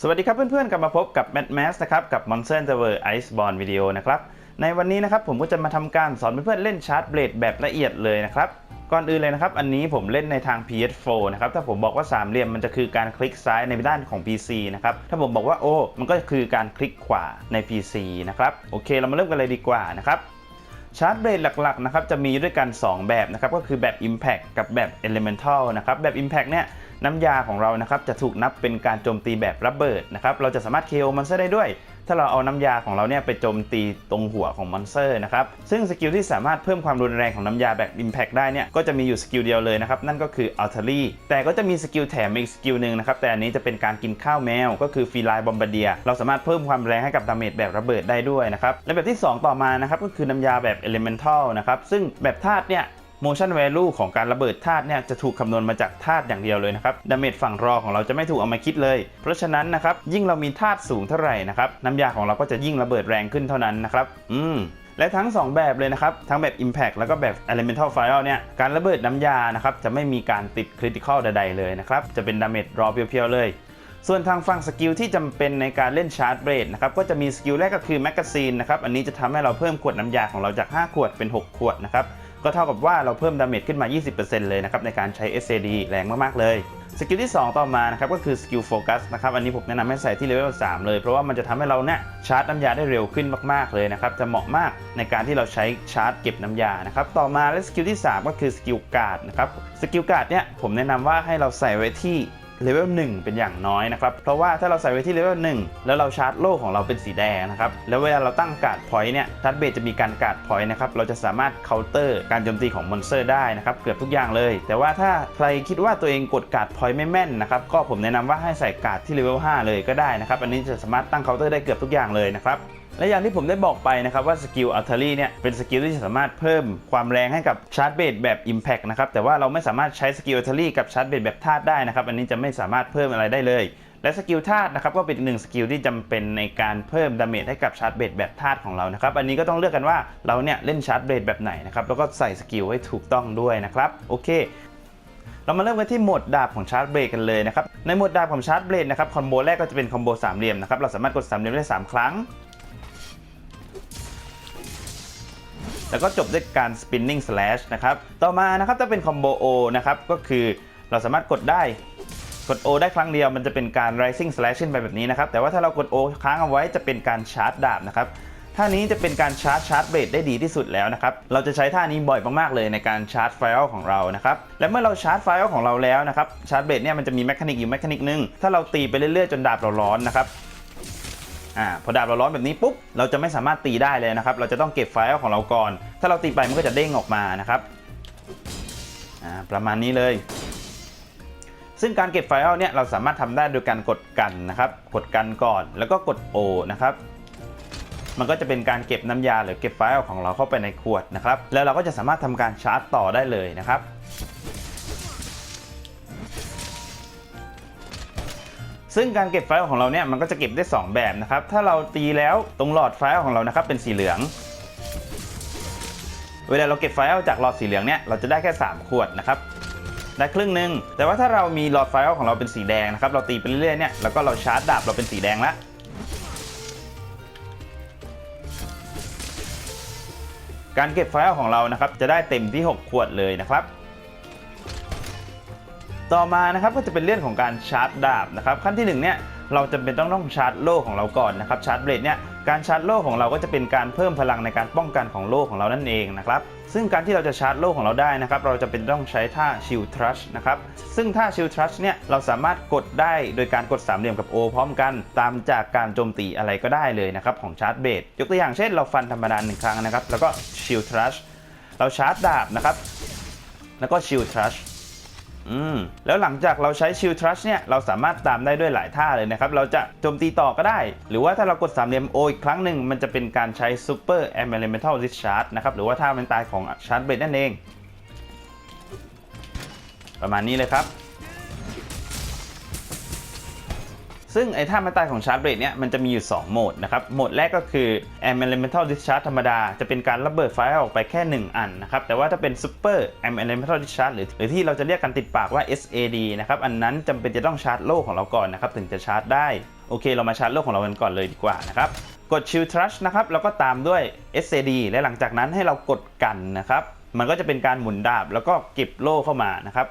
สวัสดีครับเพื่อนๆ กลับมาพบกับ Mad Max นะครับ กับ Monster Tower Iceborne Video นะครับ ในวันนี้นะครับผมก็จะมาทำการสอนเพื่อนๆ เล่นชาร์จเบลดแบบละเอียดเลยนะครับ ก่อนอื่นเลยนะครับ อันนี้ผมเล่นในทาง PS4 นะครับ ถ้าผมบอกว่าสามเหลี่ยมมันจะคือการคลิกซ้ายในด้านของ PC นะครับ ถ้าผมบอกว่าโอ้มันก็คือการคลิกขวาใน PC นะครับ โอเคเรามาเริ่มกันเลยดีกว่านะครับ ชาร์จเบรดหลักๆนะครับจะมีด้วยกัน 2 แบบนะครับก็คือแบบ Impact กับแบบ Elemental นะครับแบบ Impact เนี่ยน้ำยาของเรานะครับจะถูกนับเป็นการโจมตีแบบระเบิดนะครับเราจะสามารถ KO มันซะได้ด้วย ถ้าเราเอาน้ำยาของเราเนี่ยไปโจมตีตรงหัวของมอนสเตอร์นะครับ ซึ่งสกิลที่สามารถเพิ่มความรุนแรงของน้ำยาแบบ Impact ได้เนี่ยก็จะมีอยู่สกิลเดียวเลยนะครับ นั่นก็คือ a l t e r y แต่ก็จะมีสกิลแถมอีกสกิลหนึ่งนะครับ แต่อันนี้จะเป็นการกินข้าวแมว ก็คือฟีไลบอมบาเดีย เราสามารถเพิ่มความแรงให้กับดาเมจแบบระเบิดได้ด้วยนะครับและแบบที่ 2 ต่อมานะครับก็คือน้ำยาแบบ Elemental นะครับซึ่งแบบธาตุเนี่ย motion value ของการระเบิดธาตุเนี่ยจะถูกคำนวณมาจากธาตุอย่างเดียวเลยนะครับดาเมจฝั่งรอของเราจะไม่ถูกเอามาคิดเลย เพราะฉะนั้นนะครับยิ่งเรามีธาตุสูงเท่าไหร่นะครับน้ำยาของเราก็จะยิ่งระเบิดแรงขึ้นเท่านั้นนะครับอืมและทั้ง 2 แบบเลยนะครับ ทั้งแบบ Impact แล้วก็แบบ Elemental Fire เนี่ย การระเบิดน้ำยานะครับ จะไม่มีการติด Critical ใดๆเลยนะครับ จะเป็นดาเมจรอเพียวๆเลย ส่วนทางฝั่งสกิลที่จำเป็นในการเล่นชาร์จเบรดนะครับ ก็จะมีสกิลแรกก็คือแมกกาซีนนะครับ อันนี้จะทำให้เราเพิ่มขวดน้ำยาของเราจาก 5 ขวดเป็น 6 ขวดนะครับ ก็เท่ากับว่าเราเพิ่มดาเมจขึ้นมา 20%เลยนะครับในการใช้ SAD แรงมากๆเลยสกิลที่ 2 ต่อมานะครับก็คือสกิลโฟกัสนะครับอันนี้ผมแนะนำให้ใส่ที่เลเวล3เลย เพราะว่ามันจะทำให้เราเนี่ยชาร์จน้ำยาได้เร็วขึ้นมากๆเลยนะครับจะเหมาะมากในการที่เราใช้ชาร์จเก็บน้ำยานะครับต่อมาและสกิลที่ 3 ก็คือสกิลการ์ดนะครับสกิลการ์ดเนี่ยผมแนะนำว่าให้เราใส่ไว้ที่ เลเวล1เป็นอย่างน้อยนะครับ เพราะว่าถ้าเราใส่ไว้ที่เลเวล1แล้วเราชาร์จโล่ของเราเป็นสีแดงนะครับ แล้วเวลาเราตั้งการ์ดพอยต์เนี่ยชาร์จเบสจะมีการการ์ดพอยต์นะครับ เราจะสามารถเคาน์เตอร์การโจมตีของมอนสเตอร์ได้นะครับ เกือบทุกอย่างเลย แต่ว่าถ้าใครคิดว่าตัวเองกดการ์ดพอยต์ไม่แม่นนะครับ ก็ผมแนะนำว่าให้ใส่การ์ดที่เลเวล5เลยก็ได้นะครับ อันนี้จะสามารถตั้งเคาน์เตอร์ได้เกือบทุกอย่างเลยนะครับ และอย่างที่ผมได้บอกไปนะครับว่าสกิลอัลเทอรี่เนี่ยเป็นสกิลที่สามารถเพิ่มความแรงให้กับชาร์จเบสแบบ Impact นะครับแต่ว่าเราไม่สามารถใช้สกิลอัลเทอรี่กับชาร์จเบสแบบธาตุได้นะครับอันนี้จะไม่สามารถเพิ่มอะไรได้เลยและสกิลธาตุนะครับก็เป็นหนึ่งสกิลที่จำเป็นในการเพิ่มดาเมจให้กับชาร์จเบสแบบธาตุของเรานะครับอันนี้ก็ต้องเลือกกันว่าเราเนี่ยเล่นชาร์จเบสแบบไหนนะครับแล้วก็ใส่สกิลให้ถูกต้องด้วยนะครับโอเค เรามาเริ่มกันที่หมดดาบของชาร์จเบรกกันเลยนะครับในหมดดาบของชาร์จเบรกนะครับคอมโบแรกก็จะเป็นคอมโบสามเหลี่ยมนะครับเราสามารถกดสามเหลี่ยมได้ 3 ครั้ง แล้วก็จบด้วยการ spinning slash นะครับ ต่อมานะครับถ้าเป็นคอมโบ O นะครับก็คือเราสามารถกดได้กด O ได้ครั้งเดียวมันจะเป็นการ rising slash ขึ้นไปแบบนี้นะครับแต่ว่าถ้าเรากด O ค้างเอาไว้จะเป็นการชาร์จดาบนะครับท่านี้จะเป็นการชาร์จชาร์จเบรดได้ดีที่สุดแล้วนะครับ เราจะใช้ท่านี้บ่อยมากๆเลยในการชาร์จไฟล์ของเรานะครับ และเมื่อเราชาร์จไฟล์ของเราแล้วนะครับ ชาร์จเบรดเนี่ยมันจะมีแมคานิกอยู่แมคานิกนึง ถ้าเราตีไปเรื่อยๆจนดาบเราร้อนนะครับ อ่าพอดาบเราร้อนแบบนี้ปุ๊บเราจะไม่สามารถตีได้เลยนะครับ เราจะต้องเก็บไฟล์ของเราก่อน ถ้าเราตีไปมันก็จะเด้งออกมานะครับอ่าประมาณนี้เลย ซึ่งการเก็บไฟล์เนี่ยเราสามารถทำได้โดยการกดกันนะครับ กดกันก่อนแล้วก็กด O นะครับมันก็จะเป็นการเก็บน้ำยาหรือเก็บไฟล์ของเราเข้าไปในขวดนะครับ แล้วเราก็จะสามารถทำการชาร์จต่อได้เลยนะครับ ซึ่งการเก็บไฟล์ของเราเนี่ยมันก็จะเก็บได้ 2 แบบนะครับ ถ้าเราตีแล้วตรงหลอดไฟล์ของเรานะครับเป็นสีเหลือง เวลาเราเก็บไฟล์จากหลอดสีเหลืองเนี่ยเราจะได้แค่ 3 ขวดนะครับได้ครึ่งหนึ่งแต่ว่าถ้าเรามีหลอดไฟล์ของเราเป็นสีแดงนะครับเราตีไปเรื่อยๆเนี่ยแล้วก็เราชาร์จดาบเราเป็นสีแดงล้วการเก็บไฟล์ของเรานะครับจะได้เต็มที่ 6 ขวดเลยนะครับ ต่อมานะครับก็จะเป็นเรื่องของการชาร์จดาบนะครับขั้นที่1เนี่ยเราจำเป็นต้องต้องชาร์จโล่ของเราก่อนนะครับชาร์จเบลดเนี่ยการชาร์จโล่ของเราก็จะเป็นการเพิ่มพลังในการป้องกันของโล่ของเรานั่นเองนะครับซึ่งการที่เราจะชาร์จโล่ของเราได้นะครับเราจะเป็นต้องใช้ท่าชิลทรัชนะครับซึ่งท่าชิลทรัชเนี่ยเราสามารถกดได้โดยการกดสามเหลี่ยมกับ O พร้อมกัน ตามจากการโจมตีอะไรก็ได้เลยนะครับของชาร์จเบลดยกตัวอย่างเช่นเราฟันธรรมดาหนึ่งครั้งนะครับแล้วก็ชิลทรัชเราชาร์จดาบนะครับแล้วก็ชิลทรัช อืมแล้วหลังจากเราใช้ชิลทรัชเนี่ยเราสามารถตามได้ด้วยหลายท่าเลยนะครับ เราจะโจมตีต่อก็ได้ หรือว่าถ้าเรากดสามเหลี่ยมโออีกครั้งหนึ่งมันจะเป็นการใช้ซูเปอร์แอมเบลเมทัลดิสชาร์จนะครับ หรือว่าท่ามันตายของชาร์จเบรดนั่นเอง ประมาณนี้เลยครับ ซึ่งไอ้ท่าไม้ตายของชาร์จเบรดเนี่ยมันจะมีอยู่ 2 โหมดนะครับ โหมดแรกก็คือ Am Elemental Discharge ธรรมดา จะเป็นการระเบิดไฟออกไปแค่ 1 อันนะครับ แต่ว่าถ้าเป็น Super Am Elemental Discharge หรือหรือที่เราจะเรียกกันติดปากว่า SAD นะครับ อันนั้นจำเป็นจะต้องชาร์จโล่ของเราก่อนนะครับ ถึงจะชาร์จได้ โอเค เรามาชาร์จโล่ของเรากันก่อนเลยดีกว่านะครับ กด Shield Thrust นะครับ แล้วก็ตามด้วย SAD และหลังจากนั้นให้เรากดกันนะครับ มันก็จะเป็นการหมุนดาบแล้วก็เก็บโล่เข้ามานะครับ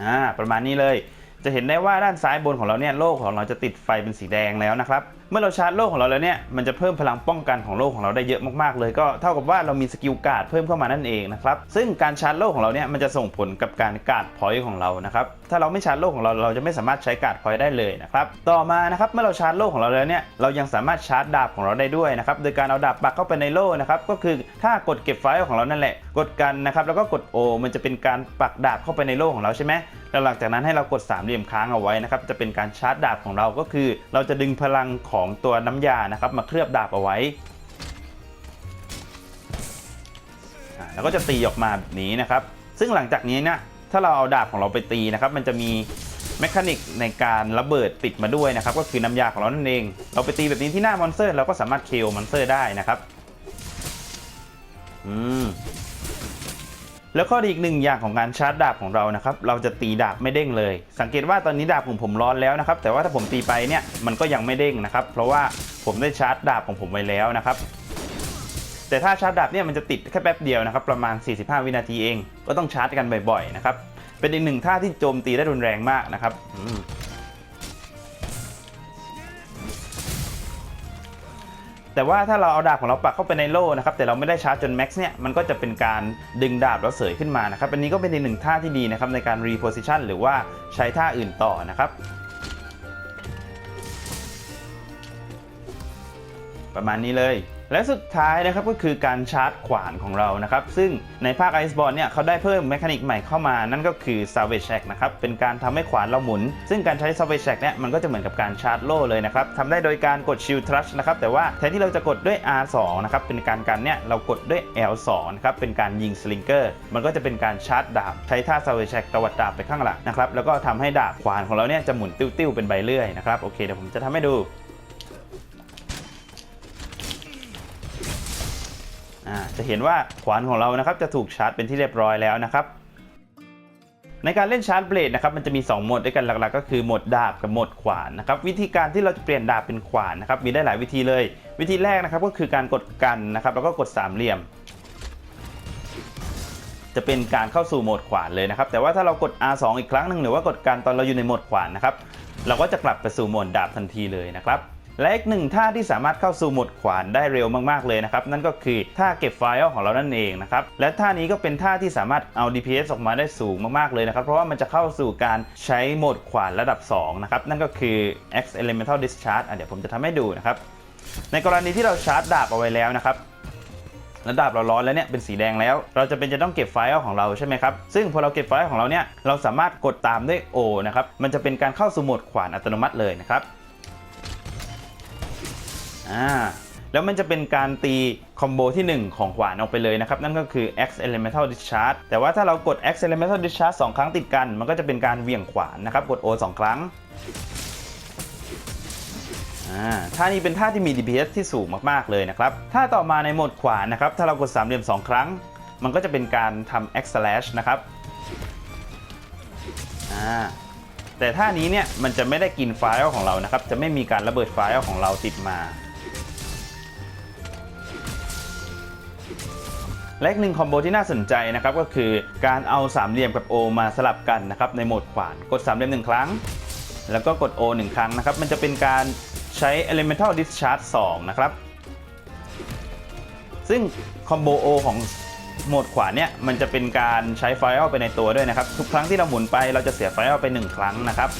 อ่าประมาณนี้เลย จะเห็นได้ว่าด้านซ้ายบนของเราเนี่ยโลกของเราจะติดไฟเป็นสีแดงแล้วนะครับ เมื่อเราชาร์จโล่ของเราแล้วเนี่ย มันจะเพิ่มพลังป้องกันของโล่ของเราได้เยอะมากๆเลย ก็เท่ากับว่าเรามีสกิลการ์ดเพิ่มเข้ามานั่นเองนะครับ ซึ่งการชาร์จโล่ของเราเนี่ยมันจะส่งผลกับการการ์ดพอยต์ของเรานะครับ ถ้าเราไม่ชาร์จโล่ของเราเราจะไม่สามารถใช้การ์ดพอยต์ได้เลยนะครับ ต่อมานะครับเมื่อเราชาร์จโล่ของเราแล้วเนี่ยเรายังสามารถชาร์จดาบของเราได้ด้วยนะครับ โดยการเอาดาบปักเข้าไปในโล่นะครับ ก็คือถ้ากดเก็บไฟล์ของเรานั่นแหละ กดกันนะครับ แล้วก็กด O มันจะเป็นการปักดาบเข้าไปในโล่ของเราใช่ไหมแล้วหลังจากนั้นให้เรากดสามเหลี่ยมค้างเอาไว้นะครับ จะเป็นการชาร์จดาบของเราก็คือ เราจะดึงพลังของของตัวน้ำยานะครับ มาเคลือบดาบเอาไว้แล้วก็จะตีออกมาแบบนี้นะครับ ซึ่งหลังจากนี้นี่ยถ้าเราเอาดาบของเราไปตีนะครับ มันจะมีแมคานิกในการระเบิดติดมาด้วยนะครับ ก็คือน้ำยาของเรานั่นเอง เราไปตีแบบนี้ที่หน้ามอนสเตอร์เราก็สามารถเคลมอนสเตอร์ได้นะครับ อืม แล้วข้อดีอีกหนึ่งอย่างของการชาร์จดาบของเรานะครับ เราจะตีดาบไม่เด้งเลย สังเกตว่าตอนนี้ดาบของผมร้อนแล้วนะครับ แต่ว่าถ้าผมตีไปเนี่ยมันก็ยังไม่เด้งนะครับ เพราะว่าผมได้ชาร์จดาบของผมไว้แล้วนะครับ แต่ถ้าชาร์จดาบเนี่ยมันจะติดแค่แป๊บเดียวนะครับประมาณ 45 วินาทีเอง ก็ต้องชาร์จกันบ่อยๆนะครับ เป็นอีกหนึ่งท่าที่โจมตีได้รุนแรงมากนะครับ แต่ว่าถ้าเราเอาดาบของเราปักเข้าไปในโล่นะครับแต่เราไม่ได้ชาร์จจนแม็กซ์เนี่ยมันก็จะเป็นการดึงดาบแล้วเสยขึ้นมานะครับอันนี้ก็เป็นอีกหนึ่งท่าที่ดีนะครับในการรีโพซิชันหรือว่าใช้ท่าอื่นต่อนะครับประมาณนี้เลย และสุดท้ายนะครับก็คือการชาร์จขวานของเรานะครับ ซึ่งในภาค Iceborne เนี่ยเขาได้เพิ่มแมคานิกใหม่เข้ามา นั่นก็คือ Salvage Shack นะครับ เป็นการทำให้ขวานเราหมุน ซึ่งการใช้ Salvage Shack เนี่ยมันก็จะเหมือนกับการชาร์จโล่เลยนะครับทำได้โดยการกด Shield Trust นะครับ แต่ว่าแทนที่เราจะกดด้วย R2 นะครับ เป็นการกันเนี่ยเรากดด้วย L2 นะครับ เป็นการยิง Slinger มันก็จะเป็นการชาร์จดาบ ใช้ท่า Salvage Shack ตวัดดาบไปข้างหลังนะครับ แล้วก็ทำให้ดาบขวานของเราเนี่ยจะหมุนติ้วๆเป็นใบเลื่อยนะครับ โอเคเดี๋ยวผมจะทำให้ดู จะเห็นว่าขวานของเรานะครับจะถูกชาร์จเป็นที่เรียบร้อยแล้วนะครับ ในการเล่นชาร์จเบลดนะครับมันจะมี 2 โหมดด้วยกันหลักๆ ก็คือโหมดดาบกับโหมดขวานนะครับวิธีการที่เราจะเปลี่ยนดาบเป็นขวานนะครับมีได้หลายวิธีเลย วิธีแรกนะครับก็คือการกดกันนะครับแล้วก็กดสามเหลี่ยม จะเป็นการเข้าสู่โหมดขวานเลยนะครับแต่ว่าถ้าเรากด R2 อีกครั้งหนึ่งหรือว่ากดกันตอนเราอยู่ในโหมดขวานนะครับเราก็จะกลับไปสู่โหมดดาบทันทีเลยนะครับ และอีกหนึ่งท่าที่สามารถเข้าสู่โหมดขวานได้เร็วมากๆเลยนะครับนั่นก็คือท่าเก็บไฟล์ของเรานั่นเองนะครับและท่านี้ก็เป็นท่าที่สามารถเอา DPS ออกมาได้สูงมากๆเลยนะครับเพราะว่ามันจะเข้าสู่การใช้โหมดขวานระดับ2นะครับนั่นก็คือ X Elemental Discharge อะเดี๋ยวผมจะทำให้ดูนะครับในกรณีที่เราชาร์จดาบเอาไว้แล้วนะครับแล้วดาบเราร้อนแล้วเนี่ยเป็นสีแดงแล้ว เราจะเป็นจะต้องเก็บไฟล์ของเราใช่ไหมครับซึ่งพอเราเก็บไฟล์ของเราเนี่ยเราสามารถกดตามด้วย O นะครับมันจะเป็นการเข้าสู่โหมดขวานอัตโนมัติเลยนะครับ อ่าแล้วมันจะเป็นการตีคอมโบที่ 1 ของขวานออกไปเลยนะครับ นั่นก็คือ X Elemental Discharge แต่ว่าถ้าเรากด X Elemental Discharge 2 ครั้งติดกัน มันก็จะเป็นการเหวี่ยงขวานนะครับ กด O 2 ครั้งท่านี้เป็นท่าที่มี DPS ที่สูงมากๆเลยนะครับท่าต่อมาในโหมดขวานนะครับ ถ้าเรากดสามเหลี่ยม 2 ครั้ง มันก็จะเป็นการทำ X slash นะครับแต่ท่านี้เนี่ยมันจะไม่ได้กินไฟล์ของเรานะครับ จะไม่มีการระเบิดไฟล์ของเราติดมา และหนึ่งคอมโบที่น่าสนใจนะครับก็คือการเอาสามเหลี่ยมกับ O มาสลับกันนะครับในโหมดขวานกดสามเหลี่ยมหนึ่งครั้ง แล้วก็กด O 1ครั้งนะครับมันจะเป็นการใช้ Elemental Discharge 2 นะครับ ซึ่งคอมโบ O ของโหมดขวาเนี่ยมันจะเป็นการใช้ไฟล์ไปในตัวด้วยนะครับ ทุกครั้งที่เราหมุนไปเราจะเสียไฟล์ไป 1 ครั้งนะครับ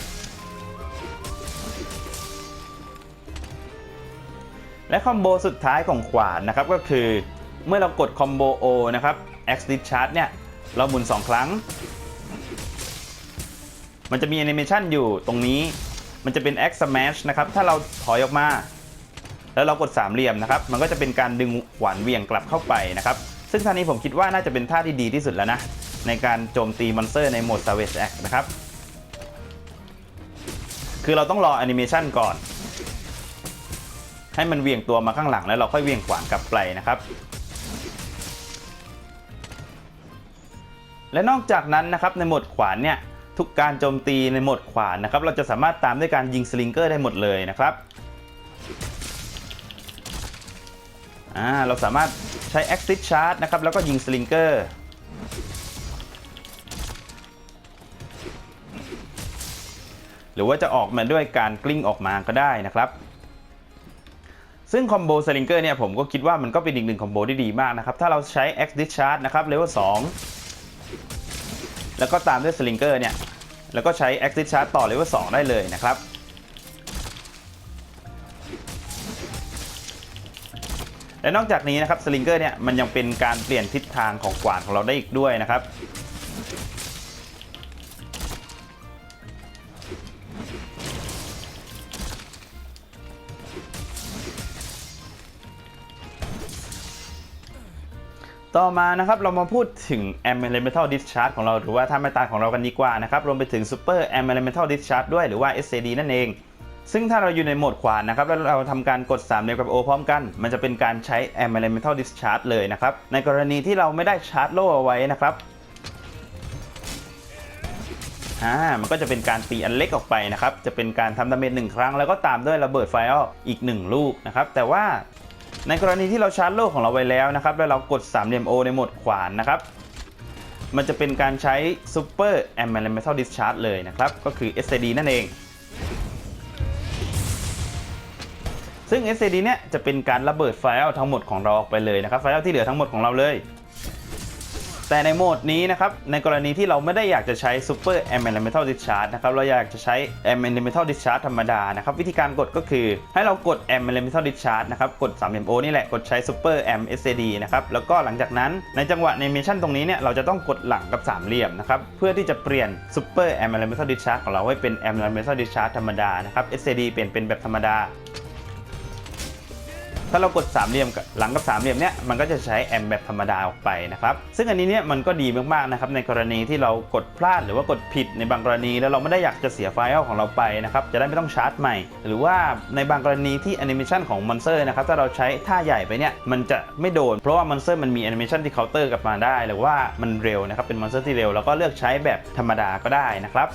และคอมโบสุดท้ายของขวานนะครับก็คือ เมื่อเรากดคอมโบ O นะครับ X Discharge เนี่ย เราหมุน 2 ครั้ง มันจะมีแอนิเมชันอยู่ตรงนี้ มันจะเป็น X Smash นะครับ ถ้าเราถอยออกมา แล้วเรากดสามเหลี่ยมนะครับ มันก็จะเป็นการดึงขวานเวียงกลับเข้าไปนะครับ ซึ่งท่านี้ผมคิดว่าน่าจะเป็นท่าที่ดีที่สุดแล้วนะ ในการโจมตีมอนสเตอร์ในโหมด Savage Act นะครับ คือเราต้องรอแอนิเมชันก่อนให้มันเวียงตัวมาข้างหลังแล้วเราค่อยเวียงขวานกลับไปนะครับ และนอกจากนั้นนะครับในโหมดขวานเนี่ยทุกการโจมตีในโหมดขวานนะครับ เราจะสามารถตามด้วยการยิงสลิงเกอร์ได้หมดเลยนะครับอ่าเราสามารถใช้ Axis Charge นะครับแล้วก็ยิงสลิงเกอร์หรือว่าจะออกมาด้วยการกลิ้งออกมาก็ได้นะครับ ซึ่งคอมโบสลิงเกอร์เนี่ยผมก็คิดว่ามันก็เป็นอีกหนึ่งคอมโบที่ดีมากนะครับ ถ้าเราใช้ X Discharge นะครับเลเวล2 แล้วก็ตามด้วยสลิงเกอร์เนี่ย แล้วก็ใช้ X Discharge ต่อเลเวล2ได้เลยนะครับ และนอกจากนี้นะครับสลิงเกอร์เนี่ยมันยังเป็นการเปลี่ยนทิศทางของกวาดของเราได้อีกด้วยนะครับ ต่อมานะครับเรามาพูดถึง a m Elemental Discharge ของเราหรือว่าท่าไมตายของเรากันดีกว่านะครับรวมไปถึง Super a m Elemental Discharge ด้วยหรือว่า SCD นั่นเอง ซึ่งถ้าเราอยู่ในโหมดขวานนะครับแล้วเราทำการกด3เหลี่ยมกับ O พร้อมกัน มันจะเป็นการใช้ a m Elemental Discharge เลยนะครับในกรณีที่เราไม่ได้ชาร์จโล่เอาไว้นะครับอ่ามันก็จะเป็นการตีอันเล็กออกไปนะครับ จะเป็นการทำดาเมจหนึ่งครั้ง แล้วก็ตามด้วยระเบิดไฟออลอีก 1 ลูกนะครับ แต่ว่า ในกรณีที่เราชาร์จโลกของเราไว้แล้วนะครับ แล้วเรากด3เหลี่ยม O ในโหมดขวานนะครับ มันจะเป็นการใช้ Super a m Elemental Discharge เลยนะครับ ก็คือ SCD นั่นเอง ซึ่ง SCD เนี่ยจะเป็นการระเบิดไฟล์ทั้งหมดของเราออกไปเลยนะครับ ไฟล์ที่เหลือทั้งหมดของเราเลย แต่ในโหมดนี้นะครับ ในกรณีที่เราไม่ได้อยากจะใช้ Super M Elemental Discharge นะครับ เราอยากจะใช้ M Elemental Discharge ธรรมดานะครับ วิธีการกดก็คือให้เรากด M Elemental Discharge นะครับ กด 3MO นี่แหละ กดใช้ Super M SCD นะครับ แล้วก็หลังจากนั้นในจังหวะ Animation ตรงนี้เนี่ย เราจะต้องกดหลังกับสามเหลี่ยมนะครับ เพื่อที่จะเปลี่ยน Super M Elemental Discharge ของเราให้เป็น M Elemental Discharge ธรรมดานะครับ SCD เปลี่ยนเป็นแบบธรรมดา ถ้าเรากดสามเหลี่ยมกับหลังกับสามเหลี่ยมเนี้ยมันก็จะใช้แอมแบบธรรมดาออกไปนะครับซึ่งอันนี้เนี่ยมันก็ดีมากๆนะครับในกรณีที่เรากดพลาดหรือว่ากดผิดในบางกรณีแล้วเราไม่ได้อยากจะเสียไฟล์ของเราไปนะครับจะได้ไม่ต้องชาร์จใหม่ หรือว่าในบางกรณีที่แอนิเมชันของมอนสเตอร์นะครับถ้าเราใช้ท่าใหญ่ไปเนี่ยมันจะไม่โดน เพราะว่ามอนสเตอร์มันมีแอนิเมชันที่เคาน์เตอร์กลับมาได้ หรือว่ามันเร็วนะครับเป็นมอนสเตอร์ที่เร็วแล้วก็เลือกใช้แบบธรรมดาก็ได้นะครับ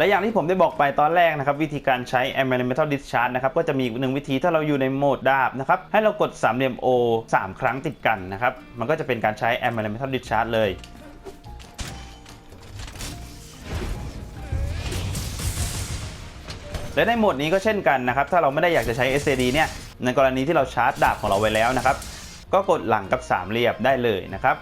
และอย่างที่ผมได้บอกไปตอนแรกนะครับวิธีการใช้ a m Elemental Discharge นะครับก็จะมีอีกหนึ่งวิธีถ้าเราอยู่ในโหมดดาบนะครับให้เรากดสามเหลี่ยม O 3 ครั้งติดกันนะครับมันก็จะเป็นการใช้ a m Elemental Discharge เลยและในโหมดนี้ก็เช่นกันนะครับ ถ้าเราไม่ได้อยากจะใช้ SAD เนี่ย ในกรณีที่เราชาร์จดาบของเราไว้แล้วนะครับ ก็กดหลังกับสามเหลี่ยมได้เลยนะครับ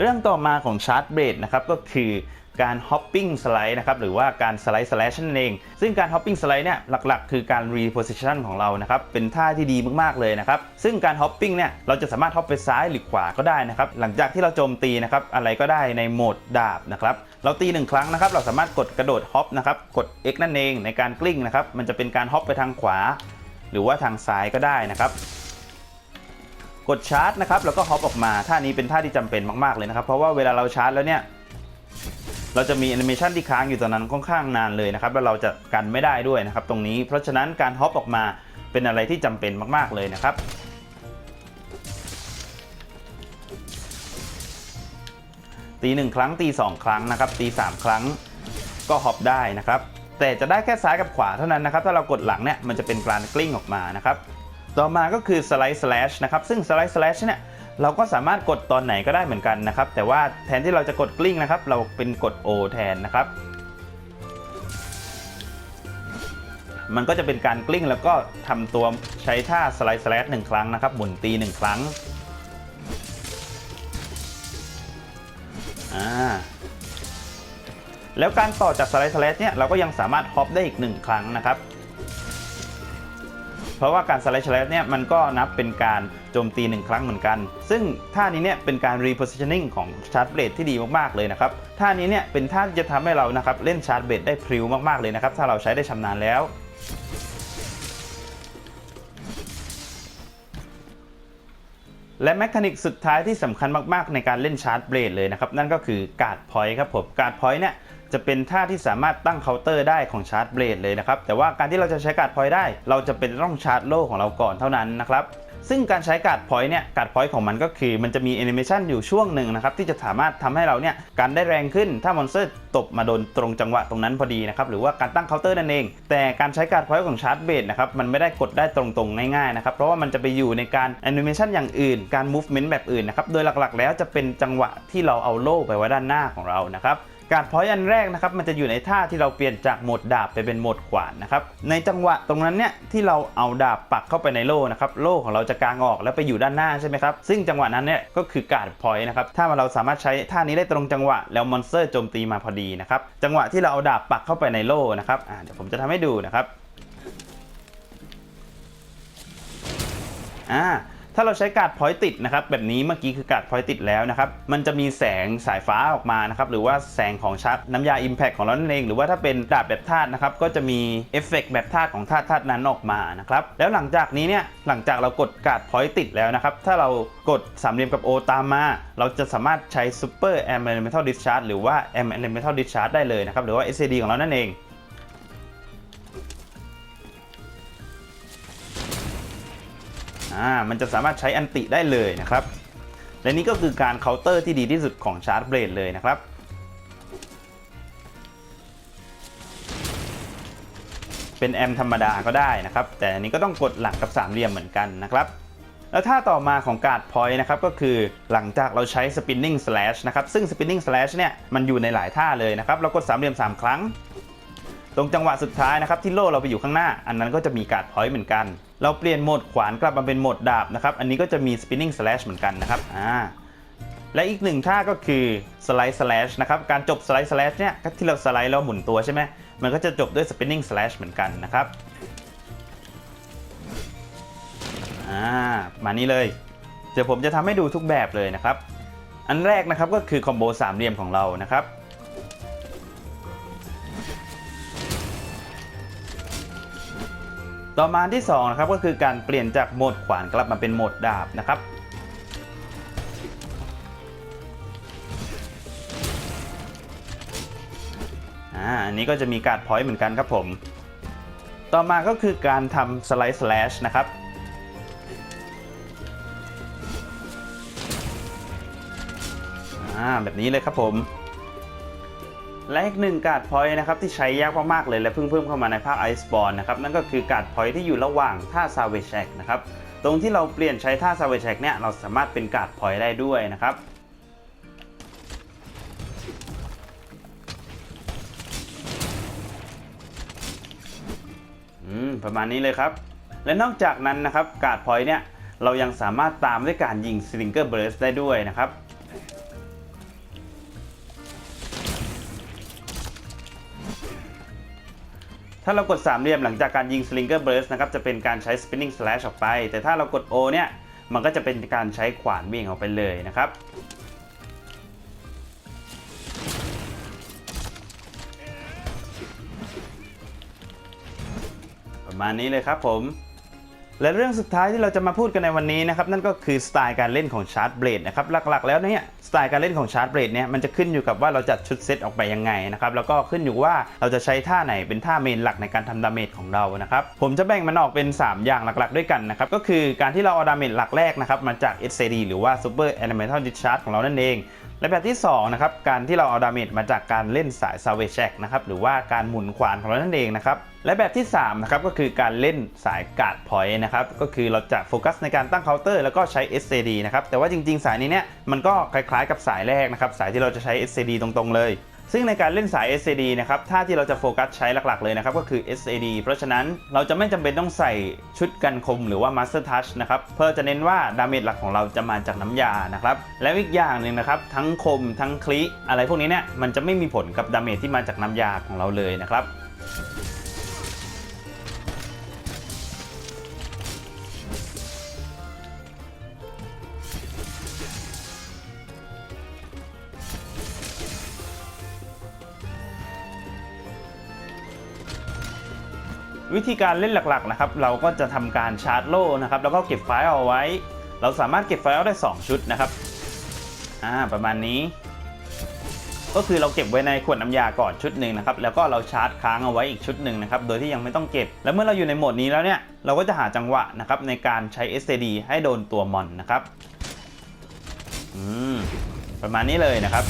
เรื่องต่อมาของชาร์จเบรดนะครับก็คือการฮอปปิ้งสไลด์นะครับหรือว่าการสไลด์สแลชนั่นเอง ซึ่งการฮอปปิ้งสไลด์เนี่ยหลักๆ คือการรีโพสิชันของเรานะครับเป็นท่าที่ดีมากๆเลยนะครับซึ่งการฮอปปิ้งเนี่ยเราจะสามารถฮอปไปซ้ายหรือขวาก็ได้นะครับหลังจากที่เราโจมตีนะครับอะไรก็ได้ในโหมดดาบนะครับเราตีหนึ่งครั้งนะครับเราสามารถกดกระโดดฮอปนะครับกด X นั่นเองในการกลิ้งนะครับมันจะเป็นการฮอปไปทางขวา หรือว่าทางซ้ายก็ได้นะครับ กดชาร์จนะครับแล้วก็ฮอปออกมาท่านี้เป็นท่าที่จำเป็นมากๆเลยนะครับ เพราะว่าเวลาเราชาร์จแล้วเนี่ยเราจะมีแอนิเมชันที่ค้างอยู่ตอนนั้นค่อนข้างนานเลยนะครับแล้วเราจะกันไม่ได้ด้วยนะครับ ตรงนี้เพราะฉะนั้นการฮอปออกมาเป็นอะไรที่จำเป็นมากๆเลยนะครับตีหนึ่งครั้งตีสองครั้งนะครับตีสามครั้งก็ฮอปได้นะครับ แต่จะได้แค่ซ้ายกับขวาเท่านั้นนะครับ ถ้าเรากดหลังเนี่ยมันจะเป็นการกลิ้งออกมานะครับ ต่อมาก็คือสไลด์สแลชนะครับ ซึ่งสไลด์สแลชเนี่ยเราก็สามารถกดตอนไหนก็ได้เหมือนกันนะครับ แต่ว่าแทนที่เราจะกดกลิ้งนะครับ เราเป็นกด O แทนนะครับ มันก็จะเป็นการกลิ้งแล้วก็ทำตัวใช้ท่าสไลด์สแลชหนึ่งครั้งนะครับ หมุนตีหนึ่งครั้ง อ่า แล้วการต่อจากสไลด์สแลชเนี่ยเราก็ยังสามารถฮอปได้อีกหนึ่งครั้งนะครับ เพราะว่าการสไลด์สแลชเนี่ยมันก็นับเป็นการโจมตีหนึ่งครั้งเหมือนกัน ซึ่งท่านี้เนี่ยเป็นการ repositioning ของชาร์จเบลดที่ดีมากๆเลยนะครับท่านี้เนี่ยเป็นท่าที่จะทำให้เรานะครับเล่นชาร์จเบลดได้พริ้วมากๆเลยนะครับถ้าเราใช้ได้ชำนาญแล้วและแมคานิกสุดท้ายที่สำคัญมาก ๆ ในการเล่นชาร์จเบลดเลยนะครับ นั่นก็คือการ์ดพอยต์ครับผมการ์ดพอยต์เนี่ย จะเป็นท่าที่สามารถตั้งเคาน์เตอร์ได้ของชาร์จเบลดเลยนะครับ แต่ว่าการที่เราจะใช้การ์ดพอยได้ เราจะเป็นต้องชาร์จโล่ของเราก่อนเท่านั้นนะครับซึ่งการใช้การ์ดพอยต์เนี่ยการ์ดพอยต์ของมันก็คือมันจะมีแอนิเมชันอยู่ช่วงหนึ่งนะครับ ที่จะสามารถทำให้เราเนี่ยการได้แรงขึ้นถ้ามอนสเตอร์ตบมาโดนตรงจังหวะตรงนั้นพอดีนะครับหรือว่าการตั้งเคาน์เตอร์นั่นเอง แต่การใช้การ์ดพอยต์ของชาร์จเบสนะครับมันไม่ได้กดได้ตรงๆง่ายๆนะครับเพราะว่ามันจะไปอยู่ในการแอนิเมชันอย่างอื่น การมูฟเมนต์แบบอื่นนะครับโดยหลักๆ แล้วจะเป็นจังหวะที่เราเอาโล่ไปไว้ด้านหน้าของเรานะครับ การพอยอันแรกนะครับมันจะอยู่ในท่าที่เราเปลี่ยนจากโหมดดาบไปเป็นโหมดขวานนะครับในจังหวะตรงนั้นเนี่ยที่เราเอาดาบปักเข้าไปในโล่นะครับโล่ของเราจะกางออกแล้วไปอยู่ด้านหน้าใช่ไหมครับซึ่งจังหวะนั้นเนี่ยก็คือการพอยนะครับถ้าเราสามารถใช้ท่านี้ได้ตรงจังหวะแล้วมอนสเตอร์โจมตีมาพอดีนะครับจังหวะที่เราเอาดาบปักเข้าไปในโล่นะครับเดี๋ยวผมจะทำให้ดูนะครับอ่า ถ้าเราใช้การ์ดพอยต์ติดนะครับแบบนี้เมื่อกี้คือการ์ดพอยต์ติดแล้วนะครับมันจะมีแสงสายฟ้าออกมานะครับหรือว่าแสงของชาร์จน้ำยา Impact ของเรานั่นเอง หรือว่าถ้าเป็นดาบแบบธาตุนะครับก็จะมีเอฟเฟกต์แบบธาตุของธาตุธาตุนั้นออกมานะครับแล้วหลังจากนี้เนี่ยหลังจากเรากดการ์ดพอยต์ติดแล้วนะครับถ้าเรากดสามเหลี่ยมกับ O ตามมาเราจะสามารถใช้ Super Elemental Discharge หรือว่า Elemental Discharge ได้เลยนะครับหรือว่า SAD ของเรานั่นเอง อ่ามันจะสามารถใช้อันติได้เลยนะครับ และนี่ก็คือการเคาน์เตอร์ที่ดีที่สุดของชาร์จเบลดเลยนะครับเป็นแอมธรรมดาก็ได้นะครับ แต่อันนี้ก็ต้องกดหลังกับสามเหลี่ยมเหมือนกันนะครับ แล้วท่าต่อมาของการ์ดพอยต์นะครับก็คือหลังจากเราใช้ spinning slash นะครับ ซึ่ง spinning slash เนี่ยมันอยู่ในหลายท่าเลยนะครับ เรากดสามเหลี่ยม 3 ครั้ง ตรงจังหวะสุดท้ายนะครับที่โล่เราไปอยู่ข้างหน้า อันนั้นก็จะมีการ์ดพอยต์เหมือนกัน เราเปลี่ยนโหมดขวานกลับมาเป็นโหมดดาบนะครับ อันนี้ก็จะมี spinning slash เหมือนกันนะครับอ่าและอีกหนึ่งท่าก็คือ slide slash นะครับ การจบ slide slash เนี่ยที่เราสไลด์แล้วหมุนตัวใช่ไหมมันก็จะจบด้วย spinning slash เหมือนกันนะครับอ่ามานี่เลย เดี๋ยวผมจะทำให้ดูทุกแบบเลยนะครับ อันแรกนะครับก็คือคอมโบสามเหลี่ยมของเรานะครับ ต่อมาที่2นะครับก็คือการเปลี่ยนจากโหมดขวานกลับมาเป็นโหมดดาบนะครับอ่าอันนี้ก็จะมีการพอยต์เหมือนกันครับผม ต่อมาก็คือการทำสไลด์สแลชนะครับอ่าแบบนี้เลยครับผม และอีกหนึ่งการ์ดพอยต์นะครับที่ใช้ยากมากๆเลยและเพิ่งเพิ่มเข้ามาในภาค Iceborne นะครับนั่นก็คือการ์ดพอยต์ที่อยู่ระหว่างท่า Savage Attack นะครับตรงที่เราเปลี่ยนใช้ท่า Savage Attack เนี่ยเราสามารถเป็นการ์ดพอยต์ได้ด้วยนะครับอืมประมาณนี้เลยครับ และนอกจากนั้นนะครับการ์ดพอยต์เนี่ยเรายังสามารถตามด้วยการยิง Slinger Burst ได้ด้วยนะครับ ถ้าเรากดสามเหลี่ยมหลังจากการยิงสลิงเกอร์เบรสนะครับจะเป็นการใช้ Spinning Slash ออกไป แต่ถ้าเรากด O เนี่ยมันก็จะเป็นการใช้ขวานวิ่งออกไปเลยนะครับประมาณนี้เลยครับผม และเรื่องสุดท้ายที่เราจะมาพูดกันในวันนี้นะครับนั่นก็คือสไตล์การเล่นของชาร์จเบลดนะครับหลักๆ แล้วเนี่ยสไตล์การเล่นของชาร์จเบลดเนี่ยมันจะขึ้นอยู่กับว่าเราจัดชุดเซตออกไปยังไงนะครับแล้วก็ขึ้นอยู่ว่าเราจะใช้ท่าไหนเป็นท่าเมนหลักในการทำดาเมจของเรานะครับผมจะแบ่งมันออกเป็น 3 อย่างหลักๆ ด้วยกันนะครับก็คือการที่เราเอาดาเมจหลักแรกนะครับมาจาก SCD หรือว่า Super Elemental Discharge ของเรานั่นเอง และแบบที่2นะครับการที่เราเอาดาเมจมาจากการเล่นสาย Savage Attack นะครับหรือว่าการหมุนขวานของเรานั่นเองนะครับและแบบที่3นะครับก็คือการเล่นสายการ์ดพอยต์นะครับก็คือเราจะโฟกัสในการตั้งเคาน์เตอร์แล้วก็ใช้ SCD นะครับแต่ว่าจริงๆ สายนี้เนี่ยมันก็คล้ายๆกับสายแรกนะครับสายที่เราจะใช้ SCD ตรงๆเลย ซึ่งในการเล่นสาย SAD นะครับท่าที่เราจะโฟกัสใช้หลักๆเลยนะครับก็คือ SAD เพราะฉะนั้นเราจะไม่จำเป็นต้องใส่ชุดกันคมหรือว่า Master Touch นะครับเพื่อจะเน้นว่าดาเมจหลักของเราจะมาจากน้ำยานะครับแล้วอีกอย่างหนึ่งนะครับทั้งคมทั้งคลิอะไรพวกนี้เนี่ยมันจะไม่มีผลกับดาเมจที่มาจากน้ำยาของเราเลยนะครับ วิธีการเล่นหลักๆนะครับเราก็จะทำการชาร์จโล่นะครับแล้วก็เก็บไฟล์เอาไว้ เราสามารถเก็บไฟเอาได้ 2 ชุดนะครับอ่าประมาณนี้ ก็คือเราเก็บไว้ในขวดน้ำยาก่อนชุดหนึ่งนะครับแล้วก็เราชาร์จค้างเอาไว้อีกชุดหนึ่งนะครับโดยที่ยังไม่ต้องเก็บ แล้วเมื่อเราอยู่ในโหมดนี้แล้วเนี่ยเราก็จะหาจังหวะนะครับในการใช้ STD ให้โดนตัวมอนนะครับอืมประมาณนี้เลยนะครับ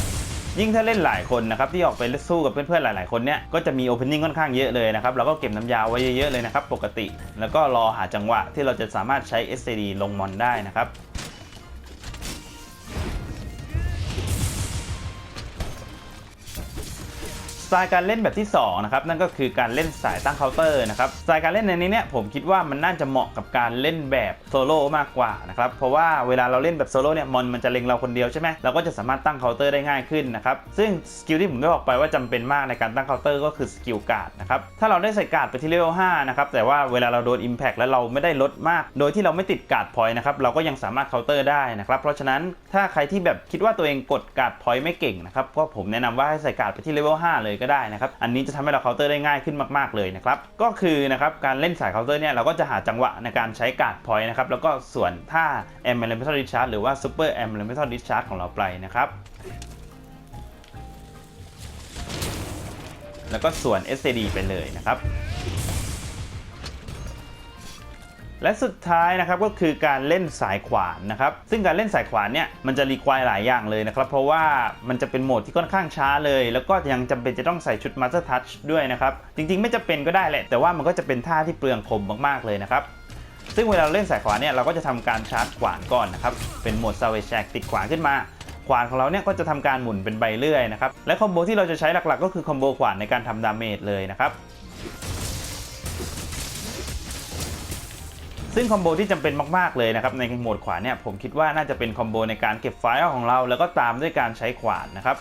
ยิ่งถ้าเล่นหลายคนนะครับที่ออกไปสู้กับเพื่อนๆหลายๆคนเนี่ยก็จะมีโอเพนนิ่งค่อนข้างเยอะเลยนะครับเราก็เก็บน้ำยาไว้เยอะๆเลยนะครับปกติ แล้วก็รอหาจังหวะที่เราจะสามารถใช้ SCD ลงมอนได้นะครับ สไตล์การเล่นแบบที่2นะครับนั่นก็คือการเล่นสายตั้งเคาน์เตอร์นะครับสไตล์การเล่นในนี้เนี่ยผมคิดว่ามันน่าจะเหมาะกับการเล่นแบบโซโล่มากกว่านะครับเพราะว่าเวลาเราเล่นแบบโซโล่เนี่ยมอนมันจะเล็งเราคนเดียวใช่ไหมเราก็จะสามารถตั้งเคาน์เตอร์ได้ง่ายขึ้นนะครับซึ่งสกิลที่ผมได้บอกไปว่าจำเป็นมากในการตั้งเคาน์เตอร์ก็คือสกิลการ์ดนะครับถ้าเราได้ใส่การ์ดไปที่เลเวล5นะครับแต่ว่าเวลาเราโดน Impact แล้วเราไม่ได้ลดมาก โดยที่เราไม่ติดการ์ดพอยต์นะครับเราก็ยังสามารถเคาน์เตอร์ได้นะครับเพราะฉะนั้นถ้าใครที่แบบคิดว่าตัวเองกดการ์ดพอยต์ไม่เก่งนะครับก็ผมแนะนำว่าให้ใส่การ์ดไปที่เลเวล5เลยก็ได้นะครับ อันนี้จะทำให้เราเคาน์เตอร์ได้ง่ายขึ้นมาก ๆเลยนะครับ ก็คือนะครับการเล่นสายเคาน์เตอร์เนี่ยเราก็จะหาจังหวะในการใช้การ์ดพอยต์นะครับแล้วก็ส่วนท่า a m e l e m e n t a l Discharge หรือว่า Super a m e l e m e n t a l Discharge ของเราไปนะครับแล้วก็ส่วน SCD ไปเลยนะครับ และสุดท้ายนะครับก็คือการเล่นสายขวานนะครับซึ่งการเล่นสายขวานเนี่ยมันจะรีควายหลายอย่างเลยนะครับเพราะว่ามันจะเป็นโหมดที่ค่อนข้างช้าเลย แล้วก็ยังจำเป็นจะต้องใส่ชุด Master Touch ด้วยนะครับจริงๆ ไม่จะเป็นก็ได้แหละ แต่ว่ามันก็จะเป็นท่าที่เปลืองคมมากๆเลยนะครับซึ่งเวลาเล่นสายขวานเนี่ยเราก็จะทำการชาร์จขวานก่อนนะครับเป็นโหมด Savage Jack ติดขวานขึ้นมาขวานของเราเนี่ยก็จะทำการหมุนเป็นใบเลื่อยนะครับและคอมโบที่เราจะใช้หลักๆ ก็คือคอมโบขวานในการทำดาเมจเลยนะครับ ซึ่งคอมโบที่จำเป็นมาก ๆ เลยนะครับในโหมดขวานเนี่ยผมคิดว่าน่าจะเป็นคอมโบในการเก็บไฟล์ของเรา แล้วก็ตามด้วยการใช้ขวานนะครับ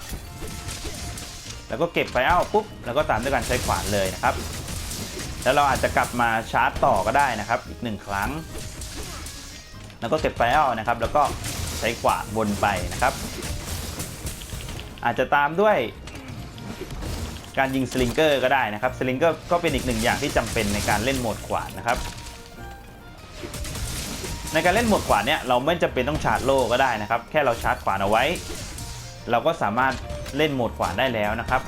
แล้วก็เก็บไฟล์ปุ๊บแล้วก็ตามด้วยการใช้ขวานเลยนะครับ แล้วเราอาจจะกลับมาชาร์จต่อก็ได้นะครับ อีกหนึ่งครั้ง แล้วก็เก็บไฟล์นะครับ แล้วก็ใช้ขวานวนไปนะครับ อาจจะตามด้วยการยิงสลิงเกอร์ก็ได้นะครับสลิงเกอร์ก็เป็นอีกหนึ่งอย่างที่จำเป็นในการเล่นโหมดขวานนะครับ ในการเล่นโหมดขวานเนี่ยเราไม่จำเป็นต้องชาร์จโล่ก็ได้นะครับ แค่เราชาร์จขวานเอาไว้ เราก็สามารถเล่นโหมดขวานได้แล้วนะครับ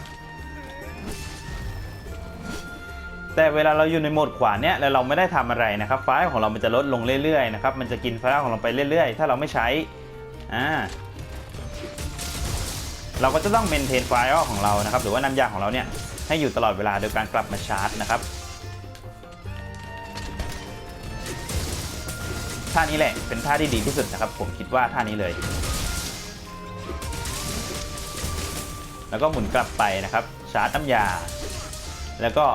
แต่เวลาเราอยู่ในโหมดขวานเนี่ยแล้วเราไม่ได้ทำอะไรนะครับไฟล์ของเรามันจะลดลงเรื่อยๆนะครับมันจะกินไฟล์ของเราไปเรื่อยๆ ถ้าเราไม่ใช้อ่าเราก็จะต้องเมนเทนไฟล์ของเรานะครับหรือว่าน้ำยาของเราเนี่ยให้อยู่ตลอดเวลาโดยการกลับมาชาร์จนะครับ ท่านี้แหละ เป็นท่าที่ดีที่สุดนะครับ ผมคิดว่าท่านี้เลย แล้วก็หมุนกลับไปนะครับ ชาร์จน้ำยา แล้วก็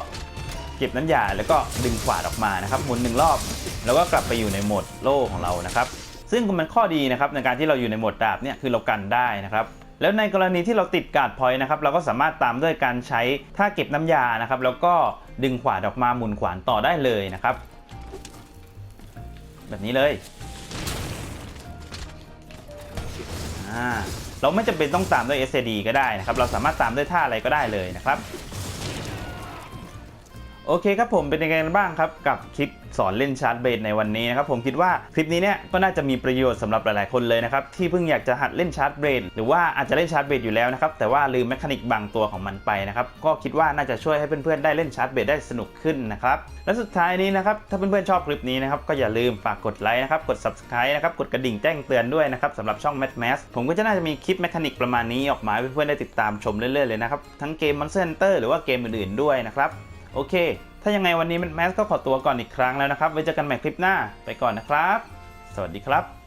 เก็บน้ำยา แล้วก็ดึงขวาออกมานะครับ หมุนหนึ่งรอบ แล้วก็กลับไปอยู่ในโหมดโล่ของเรานะครับ ซึ่งมันข้อดีนะครับในการที่เราอยู่ในโหมดดาบเนี่ยคือเรากันได้นะครับแล้วในกรณีที่เราติดการ์ดพอยต์นะครับเราก็สามารถตามด้วยการใช้ท่าเก็บน้ำยานะครับแล้วก็ดึงขวาออกมาหมุนขวานต่อได้เลยนะครับ แบบนี้เลยเราไม่จำเป็นต้องตามด้วย SAD ก็ได้นะครับ เราสามารถตามด้วยท่าอะไรก็ได้เลยนะครับ โอเคครับผมเป็นยังไงกันบ้างครับกับคลิปสอนเล่นชาร์จเบสในวันนี้นะครับผมคิดว่าคลิปนี้เนี่ยก็น่าจะมีประโยชน์สำหรับหลายๆคนเลยนะครับที่เพิ่งอยากจะหัดเล่นชาร์จเบสหรือว่าอาจจะเล่นชาร์จเบสอยู่แล้วนะครับแต่ว่าลืมแมคานิกบางตัวของมันไปนะครับก็คิดว่าน่าจะช่วยให้เพื่อนๆได้เล่นชาร์จเบสได้สนุกขึ้นนะครับและสุดท้ายนี้นะครับถ้าเพื่อนๆชอบคลิปนี้นะครับก็อย่าลืมฝากกดไลค์นะครับกด subscribe นะครับกดกระดิ่งแจ้งเตือนด้วยนะครับสำหรับช่อง Mad Max ผมก็จะน่าจะมีคลิปแมคานิกประมาณนี้ออกมาให้เพื่อนๆได้ติดตามชมเรื่อยๆเลยนะครับทั้งเกม Monster Hunter หรือว่าเกมอื่นๆด้วยนะครับ โอเค ถ้ายังไงวันนี้แมสก็ขอตัวก่อนอีกครั้งแล้วนะครับ ไว้เจอกันใหม่คลิปหน้า ไปก่อนนะครับ สวัสดีครับ